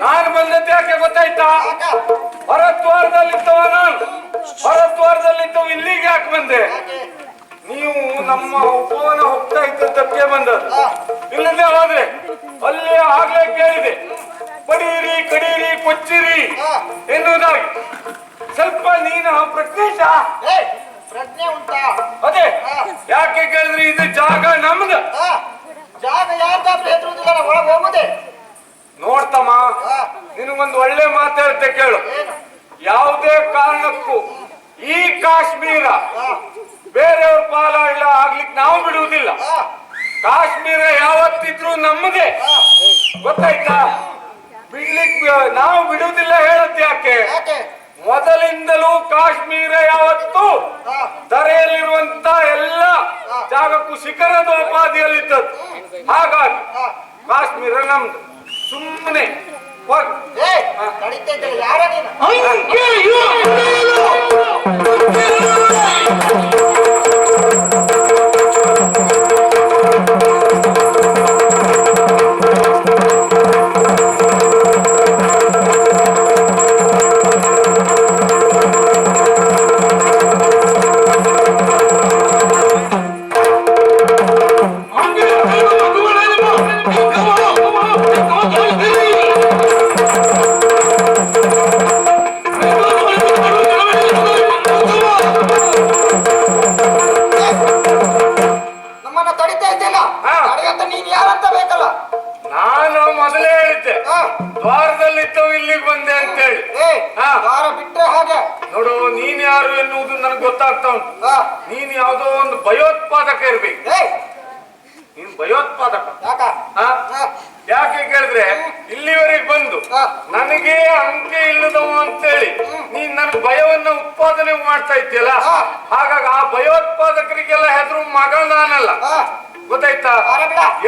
ನಾನು ಬಂದದ್ದು ಯಾಕೆ ಗೊತ್ತಾಯ್ತಾ? ಹೊರದ್ವಾರದಲ್ಲಿದ್ದವ ನಾನು. ಹೊರದ್ವಾರದಲ್ಲಿದ್ದವ ಇಲ್ಲಿಗೆ ಯಾಕೆ ಬಂದೆ? ನೀವು ನಮ್ಮ ಉಪವನ ಹೋಗ್ತಾ ಇದ್ದದ್ದಕ್ಕೆ ಬಂದದ್ದು ಇಲ್ಲದೆ ಹೋದ್ರೆ ಅಲ್ಲೇ ಆಗ್ಲೇ ಕೇಳಿದೆ. ಬಡೀರಿ ಕಡೀರಿ ಕೊಚ್ಚಿರಿ ಎನ್ನುವುದಾಗಿ. ಸ್ವಲ್ಪ ನೀನು ಪ್ರಜ್ಞೇಶ. ಪ್ರಜ್ಞೆ ಉಂಟಾ? ಅದೇ. ಯಾಕೆ ಕೇಳಿದ್ರೆ? ಇದು ಜಾಗ ನಮ್ದು. ಜಾಗ ಯಾರ್ದಾದ್ರೂ ಹೆದರುವುದಿಲ್ಲ ಒಳಗೆ ಹೋಗುದೇ? ನೋಡ್ತಮ್ಮ ನಿನಗೊಂದು ಒಳ್ಳೆ ಮಾತು ಹೇಳ್ತೆ ಕೇಳು. ಯಾವುದೇ ಕಾರಣಕ್ಕೂ ಈ ಕಾಶ್ಮೀರ ಬೇರೆಯವ್ರ ಪಾಲ ಇಲ್ಲ ಆಗ್ಲಿಕ್ಕೆ ನಾವು ಬಿಡುವುದಿಲ್ಲ. ಕಾಶ್ಮೀರ ಯಾವತ್ತಿದ್ರು ನಮ್ಮದೇ ಗೊತ್ತಾಯ್ತಾ? ಬಿಡ್ಲಿಕ್ಕೆ ನಾವು ಬಿಡುವುದಿಲ್ಲ ಹೇಳುತ್ತೆ ಯಾಕೆ? ಯಾಕೆ? ಮೊದಲಿಂದಲೂ ಕಾಶ್ಮೀರ ಯಾವತ್ತು ಆ, ಧರೆಯಲ್ಲಿರುವಂತ ಎಲ್ಲ ಜಾಗಕ್ಕೂ ಶಿಖರದ ಉಪಾಧಿಯಲ್ಲಿದ್ದದ್ದು ಹಾಗಾಗಿ. ಕಾಶ್ಮೀರ ನಮ್ದು. ಸುಮ್ಮನೆ ಹೋಗಿ. ನಡೀತಾ ಇದ್ದಲ್ಲ ನೀನು ಯಾರಂತ ಬೇಕಲ್ಲ. ನಾನು ಮೊದಲೇ ಹೇಳಿದ್ದೆ. ದ್ವಾರದಲ್ಲಿದ್ದವು ಇಲ್ಲಿಗೆ ಬಂದೆ ಅಂತ ಹೇಳಿ ದ್ವಾರ ಬಿಟ್ರೆ ಹಾಗೆ? ನೋಡು ನೀನ್ ಯಾರು ಎನ್ನುವುದು ನನಗೆ ಗೊತ್ತಾಗ್ತಾ ಉಂಟು. ನೀನ್ ಯಾವುದೋ ಒಂದು ಭಯೋತ್ಪಾದಕ ಇರ್ಬೇಕು. ನೀನ್ ಭಯೋತ್ಪಾದಕ. ಯಾಕ? ಹಾ? ಆ, ಯಾಕೆ ಕೇಳಿದ್ರೆ ಇಲ್ಲಿವರೆಗೆ ಬಂದು. ನನಗೆ ಅಂಕೆ ಇಲ್ಲದವ ಅಂತೇಳಿ ನೀನ್ ನನ್ ಭಯವನ್ನ ಉತ್ಪಾದನೆ ಮಾಡ್ತಾ ಇದ್ದೀಯಲ್ಲ. ಹಾಗಾಗಿ ಆ ಭಯೋತ್ಪಾದಕರಿಗೆಲ್ಲ ಹೆದರು ಮಗ ನಾನಲ್ಲ. ಗೊತ್ತಾಯ್ತಾ.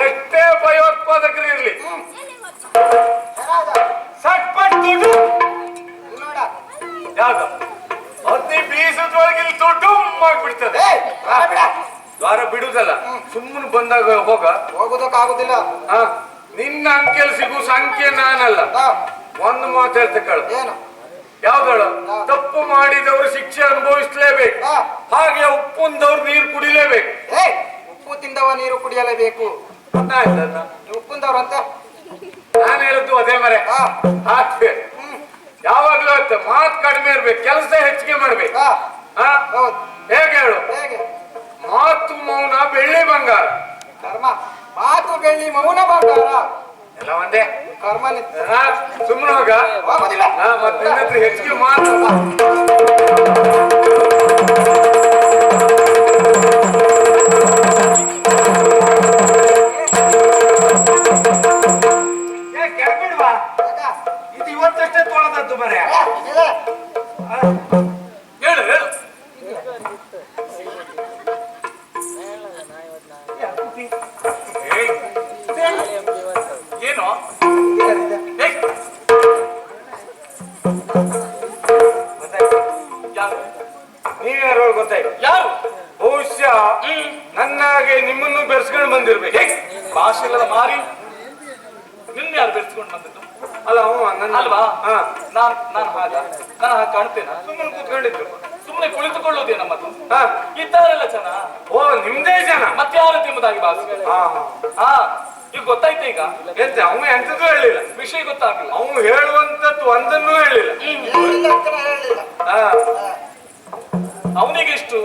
ಎಷ್ಟೇ ಭಯೋತ್ಪಾದಕರು ಇರ್ಲಿ? ಸಟ್ಪಟ್ ದುಡ್ಡು. ಯಾವ್ದು? ಹತ್ತಿ ಬೀಸದೊಳಗೆ ಇಲ್ಲಿ ದುಡ್ಡು ಆಗ್ಬಿಡ್ತದೆ ದ್ವಾರ ಬಿಡುದಲ್ಲ. ಸುಮ್ಮನೆ ಬಂದಾಗ ಹೋಗ. ಹೋಗೋದಕ್ಕಾಗುದಿಲ್ಲ. ಹ? ನಿನ್ನ ಅಂಕೆಲ್ ಸಿಗು ಸಂಖ್ಯೆ ನಾನಲ್ಲ. ಒಂದ್ ಮಾತು ಹೇಳ್ತಕ್ಕಳು ಯಾವ್ದಳು? ತಪ್ಪು ಮಾಡಿದವರು ಶಿಕ್ಷೆ ಅನುಭವಿಸ್ಲೇಬೇಕು. ಹಾಗೆ ಉಪ್ಪುಂದವ್ರು ನೀರು ಕುಡಿಲೇಬೇಕು. ಉಪ್ಪು ತಿಂದವ ನೀರು ಕುಡಿಯಲೇಬೇಕು. ಉಪ್ಪುಂದವ್ರಂತ ನೀವು ಉಪ್ಪುಂದವ್ರು ಅಂತ? ನಾನು ಹೇಳಿದ್ದು ಅದೇ ಮರೆ. ಯಾವಾಗ್ಲೂ ಆಯ್ತು ಮಾತು ಕಡಿಮೆ ಇರ್ಬೇಕು ಕೆಲಸ ಹೆಚ್ಚಿಗೆ ಮಾಡ್ಬೇಕು. ಹೇಗೆ ಹೇಳು? ಹೇಗೆ? ಮಾತು ಮೌನ ಬೆಳ್ಳಿ ಬಂಗಾರ. ಕರ್ಮ. ಮಾತು ಬೆಳ್ಳಿ ಮೌನ ಬಂಗಾರ. ಎಲ್ಲ ಒಂದೇ? ಕರ್ಮ ಸುಮ್ಮನೆ ಹೋಗ. ಮತ್ತೆ ಹೆಚ್ಚಿಗೆ ಮಾತು. ಏನು? ನೀವ್ಯಾರು ಗೊತ್ತಾಯ್ತು ಯಾರು ಬಹುಶಃ ನನ್ನಾಗೆ ನಿಮ್ಮನ್ನು ಬೆರೆಸ್ಕೊಂಡು ಬಂದಿರ್ಬೇಕು. ಭಾಷೆ ಇಲ್ಲದ ಮಾರಿ. ನಿನ್ನ ಯಾರು ಬೆಳೆಸ್ಕೊಂಡು ಬಂದದ್ದು? ಅಲ್ಲ ಅವ ನನ್ನ ಅಲ್ವಾ? ಹಾ. ನಾನ್ ನಾನು ಹಾಗ. ನಾನು ಹಾಗೆ ಕಾಣ್ತೇನ. ಸುಮ್ಮನೆ ಕೂತ್ಕೊಂಡಿದ್ರು ಸುಮ್ಮನೆ ಕುಳಿತುಕೊಳ್ಳೋದೇ ನಮ್ಮದು ಹಾ ಇದ್ದಾರಲ್ಲ ಜನ. ಓ ನಿಮ್ದೇ ಜನ. ಮತ್ತೆ ಯಾರು ತಿಮ್ಮದಾಗಿ ಬಾಸ್ ಹಾ ಹಾ. ಈಗ ಗೊತ್ತಾಯ್ತು ಈಗ? ಎಂತ ಅವ ಎಂತದ್ದು ಹೇಳಿಲ್ಲ. ವಿಷಯ ಗೊತ್ತಾಗಲಿಲ್ಲ. ಅವನು ಹೇಳುವಂತದ್ದು ಒಂದನ್ನು ಹೇಳಿಲ್ಲ. ಹಾ. ಅವನಿಗೆ ಇಷ್ಟು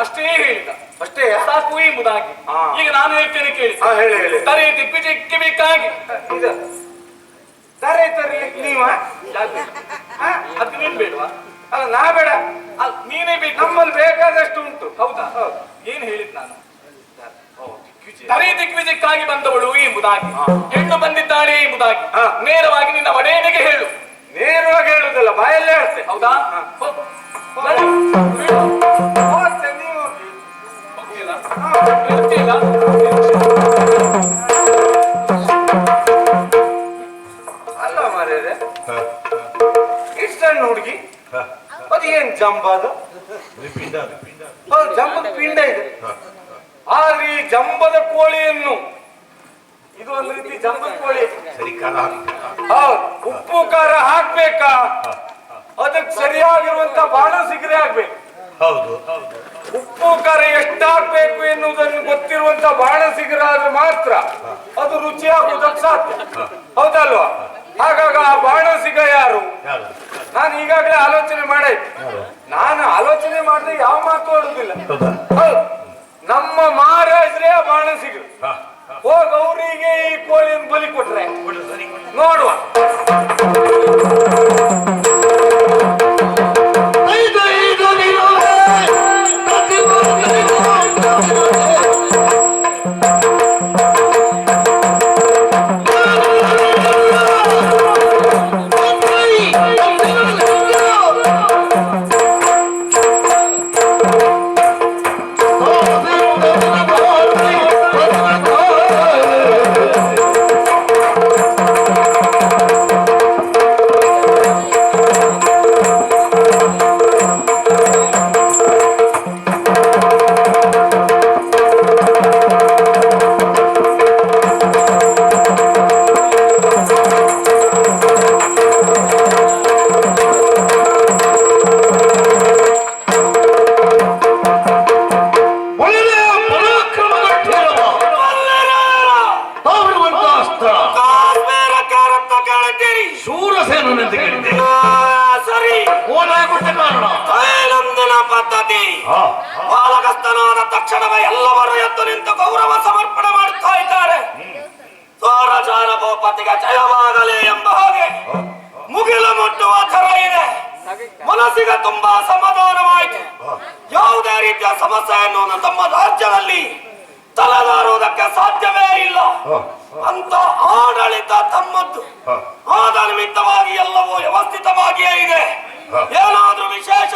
ಅಷ್ಟೇ ಹೇಳಿದ. ಅಷ್ಟೇ? ಸಾಕು ಎಂಬುದಾಗಿ. ಈಗ ನಾನು ಹೇಳ್ತೇನೆ ಕೇಳಿ. ಹೇಳಿ ಹೇಳಿ. ತರೆ ದಿಪ್ಪಿ ದಿಪ್ಪಿಜಕ್ಕೆ ಬೇಕಾಗಿ. ಇದು ತರೆ ತರಿ ನೀವ? ಹಾ? ಅದು ನೀನ್ ಬೇಡವಾ ಅಲ್ಲ ನಾ ಬೇಡ. ನೀನೇ ಬಿ ನಮ್ಮಲ್ಲಿ ಬೇಕಾದಷ್ಟು ಉಂಟು. ಹೌದಾ? ಹೌದು. ಏನ್ ಹೇಳಿದ್ ನಾನು? ತರಿ ದಿಗ್ವಿಜಯಕ್ಕಾಗಿ ಬಂದವಳು ಎಂಬುದಾಗಿ ಹೆಣ್ಣು ಬಂದಿದ್ದಾಳೆ ಎಂಬುದಾಗಿ ಹಾ. ನೇರವಾಗಿ ನಿನ್ನ ಒಡೆಯನಿಗೆ ಹೇಳು. ನೇರವಾಗಿ ಹೇಳುದಲ್ಲ ಬಾಯಲ್ಲೇ ಹೇಳ್ತೆ ಹೌದಾ? ಅಲ್ಲ ಮಾರೇ ಇಷ್ಟ ಹುಡುಗಿ. ಅದು ಏನ್ ಜಂಬ ಅದು? ಜಂಬದ ಪಿಂಡ ಇದೆ. ಆದ್ರೆ ಈ ಜಂಬದ ಕೋಳಿಯನ್ನು ಇದು ಒಂದು ರೀತಿ ಜಂಬದ ಕೋಳಿ. ಉಪ್ಪು ಖಾರ ಹಾಕ್ಬೇಕಾ? ಅದಕ್ಕೆ ಸರಿಯಾಗಿರುವಂತ ಬಾಣ ಸಿಗರೆ ಆಗ್ಬೇಕು. ಹೌದು. ಉಪ್ಪು ಖಾರ ಎಷ್ಟು ಹಾಕ್ಬೇಕು ಎನ್ನುವುದನ್ನು ಗೊತ್ತಿರುವಂತ ಬಾಣ ಸಿಗರ ಆದ್ರೆ ಮಾತ್ರ ಅದು ರುಚಿ ಆಗುವುದಕ್ಕೆ ಸಾಧ್ಯ. ಹೌದಲ್ವಾ? ಹಾಗಾಗ ಆ ಬಾಣ ಸಿಗ ಯಾರು? ನಾನು ಈಗಾಗಲೇ ಆಲೋಚನೆ ಮಾಡಿ. ನಾನು ಆಲೋಚನೆ ಮಾಡಿದ್ರೆ ಯಾವ ಮಾತು ಆಡುದಿಲ್ಲ. ನಮ್ಮ ಮಹಾರಾಜರೇ ಬಾಣಸಿಗರು ಬಾಣ ಸಿಗರು ಹಾ. ಹೋಗ ಅವರಿಗೆ ಈ ಕೋಳಿಯನ್ನು ಬಲಿ ಕೊಟ್ರೆ. ನೋಡುವ. ತಕ್ಷಣವೇ ಎಲ್ಲವರು ಎದ್ದು ನಿಂತು ಗೌರವ ಸಮರ್ಪಣೆ ಮಾಡುತ್ತಾ ಇದ್ದಾರೆ. ಸೋರಚಾರ ಭೂಪತಿಗೆ ಜಯವಾಗಲಿ ಎಂಬ ಹಾಗೆ ಮುಗಿಲು ಮುಟ್ಟುವ ಥರ ಇದೆ. ಮನಸ್ಸಿಗೆ ತುಂಬಾ ಸಮಾಧಾನವಾಯಿತು. ಯಾವುದೇ ರೀತಿಯ ಸಮಸ್ಯೆಯನ್ನು ತಮ್ಮ ರಾಜ್ಯದಲ್ಲಿ ತಲೆದಾರುವುದಕ್ಕೆ ಸಾಧ್ಯವೇ ಇಲ್ಲ. ಅಂತ ಆಡಳಿತ ತಮ್ಮದ್ದು. ಆದ ನಿಮಿತ್ತವಾಗಿ ಎಲ್ಲವೂ ವ್ಯವಸ್ಥಿತವಾಗಿಯೇ ಇದೆ. ಏನಾದ್ರೂ ವಿಶೇಷ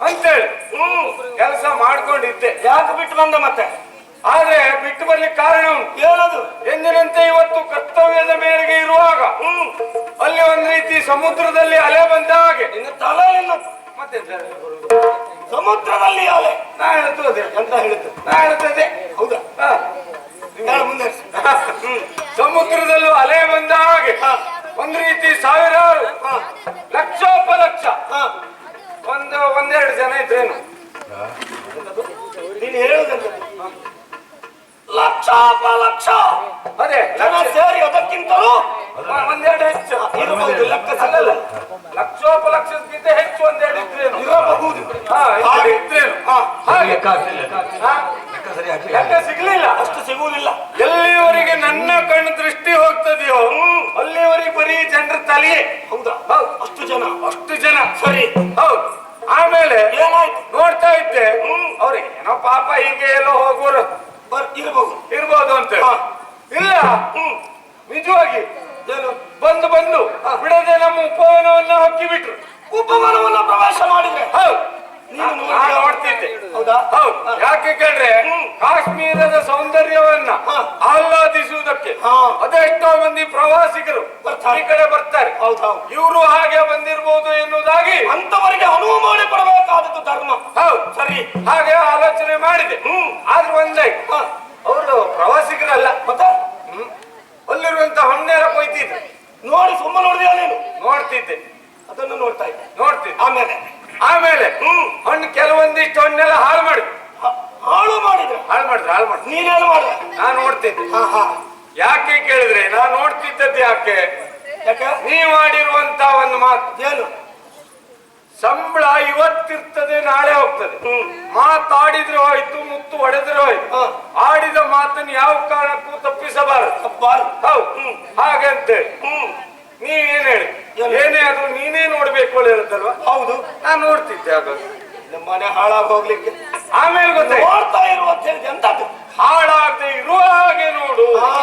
ಅಂತೇಳಿ ಹ್ಮ್ ಕೆಲಸ ಮಾಡ್ಕೊಂಡಿದ್ದೆ. ಯಾಕೆ ಬಿಟ್ಟು ಬಂದ ಮತ್ತೆ? ಆದ್ರೆ ಬಿಟ್ಟು ಬರ್ಲಿಕ್ಕೆ ಕಾರಣ ಉಂಟು. ಏನದು? ಎಂದಿನಂತೆ ಇವತ್ತು ಕರ್ತವ್ಯದ ಮೇರೆಗೆ ಇರುವಾಗ ಹ್ಮ್ ಅಲ್ಲಿ ಒಂದ್ ರೀತಿ ಸಮುದ್ರದಲ್ಲಿ ಅಲೆ ಬಂದ ಹಾಗೆ. ಮತ್ತೆ ಸಮುದ್ರದಲ್ಲಿ ಅಲೆ. ನಾ ಹೇಳ್ತದೆ ಅಂತ ಹೇಳ್ತದೆ? ನಾ ಹೇಳ್ತದೆ. ಹೌದಾ? ಏನೋ ಪಾಪ ಹೀಗೆ ಎಲ್ಲೋ ಹೋಗೋರು ಬರ್ ಇರಬಹುದು ಇರ್ಬೋದು ಅಂತ. ಇಲ್ಲ. ನಿಜವಾಗಿ. ಬಂದು ಬಂದು ಬಿಡದೆ ನಮ್ಮ ಉಪವನವನ್ನ ಹೊಕ್ಕಿ ಬಿಟ್ರು ಉಪವನವನ್ನ ಪ್ರವಾಸ ಮಾಡಿದ್ರೆ? ಹೌದು? ನೋಡ್ತಿದ್ದೆ. ಹೌದಾ? ಹೌದು. ಯಾಕೆ ಕೇಳ್ರೆ. ಕಾಶ್ಮೀರದ ಸೌಂದರ್ಯವನ್ನ. ಆಹ್ಲಾದಿಸುವುದಕ್ಕೆ. ಅದೆಷ್ಟೋ ಮಂದಿ ಪ್ರವಾಸಿಗರು. ಈ ಕಡೆ ಬರ್ತಾರೆ. ಇವರು ಹಾಗೆ ಬಂದಿರಬಹುದು ಎನ್ನುವುದಾಗಿ ಅಂತವರಿಗೆ ಅನುವು ಮಾಡಿ ಕೊಡಬೇಕಾದದ್ದು ಧರ್ಮ. ಹೌದು. ಸರಿ. ಹಾಗೆ ಮಾಡಿದೆ. ಆದ್ರೂ ಒಂದಾಯ್ತು ಅವರು ಪ್ರವಾಸಿಗರಲ್ಲ ಮತ್ತೆ? ಅಲ್ಲಿರುವಂತ ಹಣ್ಣೆಲ್ಲ ಕೊಯ್ತಿದ್ರು. ನೋಡಿ ಸುಮ್ಮನೆ ನೋಡಿದ್ಯಾ ನೀನು? ನೋಡ್ತಿದ್ದೆ. ಅದನ್ನು ನೋಡ್ತಾ ಇದ್ದೆ. ನೋಡ್ತಿದ್ದೆ. ಆಮೇಲೆ? ಆಮೇಲೆ. ಹಣ್ಣು ಕೆಲವೊಂದಿಷ್ಟು ಹಣ್ಣೆಲ್ಲ ಹಾಳು ಮಾಡಿ ಹಾಳು ಮಾಡಿದ್ರೆ? ಹಾಳು ಮಾಡಿದ್ರು ಹಾಳು ಮಾಡಿದ್ರು. ನೀನೇನು ಮಾಡಿದೆ. ನಾನು ನೋಡ್ತಿದ್ದೆ. ಯಾಕೆ ಕೇಳಿದ್ರೆ ನಾನು ನೋಡ್ತಿದ್ದದ್ದು ಯಾಕೆ? ಯಾಕೆ? ನೀ ಮಾಡಿರುವಂತ ಒಂದು ಮಾತು. ಏನು? ಸಂಬಳ ಇವತ್ತಿರ್ತದೆ ನಾಳೆ ಹೋಗ್ತದೆ. ಮಾತಾಡಿದ್ರೆ ಹೋಯ್ತು ಮುತ್ತು ಹೊಡೆದ್ರೆ ಹೋಯ್ತು. ಆಡಿದ ಮಾತನ್ನು ಯಾವ ಕಾರಣಕ್ಕೂ ತಪ್ಪಿಸಬಾರದು. ಹೌದು. ಹಾಗಂತೆ ನೀವೇನ್ ಹೇಳಿ. ಏನು? ಏನೇ ಆದ್ರೂ ನೀನೇ ನೋಡ್ಬೇಕು ಹೇಳುತ್ತಲ್ವಾ ಹೌದು. ನಾನು ನೋಡ್ತಿದ್ದೆ ಅದು ನಮ್ಮ ಮನೆ ಹಾಳಾಗಿ ಹೋಗ್ಲಿಕ್ಕೆ. ಆಮೇಲೆ ಗೊತ್ತಾಯ್ತು. ನೋಡ್ತಾ ಹೇಳಿದೆ ಎಂತದ್ದು ಹಾಳಾಗದೆ ಇರುವ ಹಾಗೆ ನೋಡು. ಹಾ.